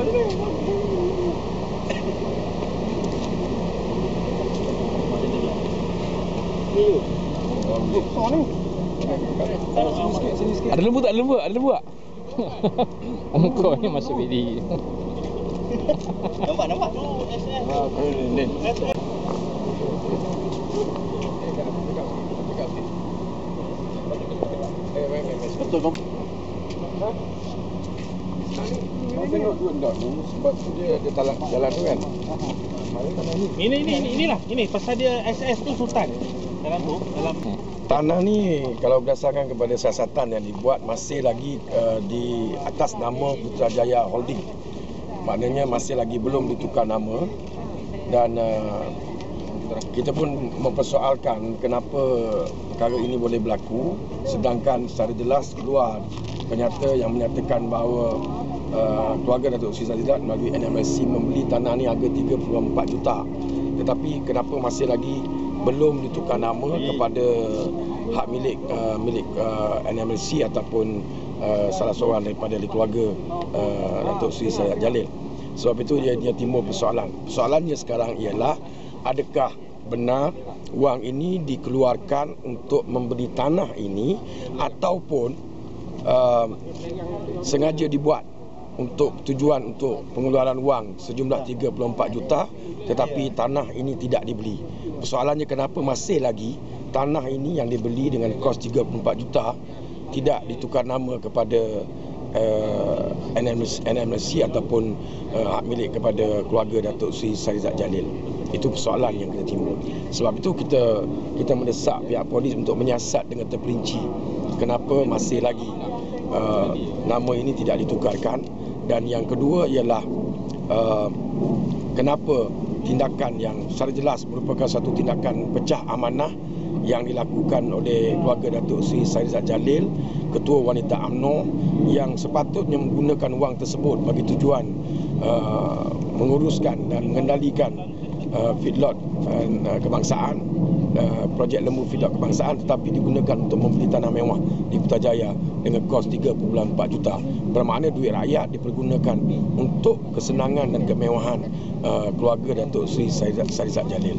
Ada lembu tak? Ada lembu tak? Ada lembu tak? Engkau ni masuk bilik. Nampak nampak tu SS. Ha, ni. Betul kau. Kau tengok tu endak tu sebab tu dia ada talang jalan tu kan. Ini ini ini inilah ini pasal dia SS tu sultan. Dalam tu dalam Tanah ni kalau berdasarkan kepada siasatan yang dibuat masih lagi uh, di atas nama Putrajaya Holding. Maknanya masih lagi belum ditukar nama dan uh, kita pun mempersoalkan kenapa perkara ini boleh berlaku sedangkan secara jelas keluar penyata yang menyatakan bahawa uh, keluarga Datuk Sri Zalidat melalui NMSC membeli tanah ni harga 34 juta tetapi kenapa masih lagi belum ditukar nama kepada hak milik uh, milik uh, NMLC ataupun uh, salah seorang daripada keluarga uh, Datuk Seri Sayyid Jalil. Sebab itu dia, dia timbul persoalan. Persoalannya sekarang ialah adakah benar wang ini dikeluarkan untuk membeli tanah ini ataupun uh, sengaja dibuat untuk tujuan untuk pengeluaran wang sejumlah 34 juta tetapi tanah ini tidak dibeli. Persoalannya kenapa masih lagi tanah ini yang dibeli dengan kos 34 juta tidak ditukar nama kepada uh, NMC, NMC ataupun uh, hak milik kepada keluarga Datuk Sri Sarizat Jalil. Itu persoalan yang kita timbul. Sebab itu kita kita mendesak pihak polis untuk menyiasat dengan terperinci kenapa masih lagi uh, nama ini tidak ditukarkan. Dan yang kedua ialah uh, kenapa tindakan yang secara jelas merupakan satu tindakan pecah amanah yang dilakukan oleh keluarga Datuk Seri Sairizat Jalil, Ketua Wanita UMNO yang sepatutnya menggunakan wang tersebut bagi tujuan uh, menguruskan dan mengendalikan uh, feedlot uh, kebangsaan uh, projek lembu feedlot kebangsaan tetapi digunakan untuk membeli tanah mewah di Putrajaya dengan kos 3.4 juta. Bermakna duit rakyat dipergunakan untuk kesenangan dan kemewahan uh, keluarga Datuk Seri Sairizat Jalil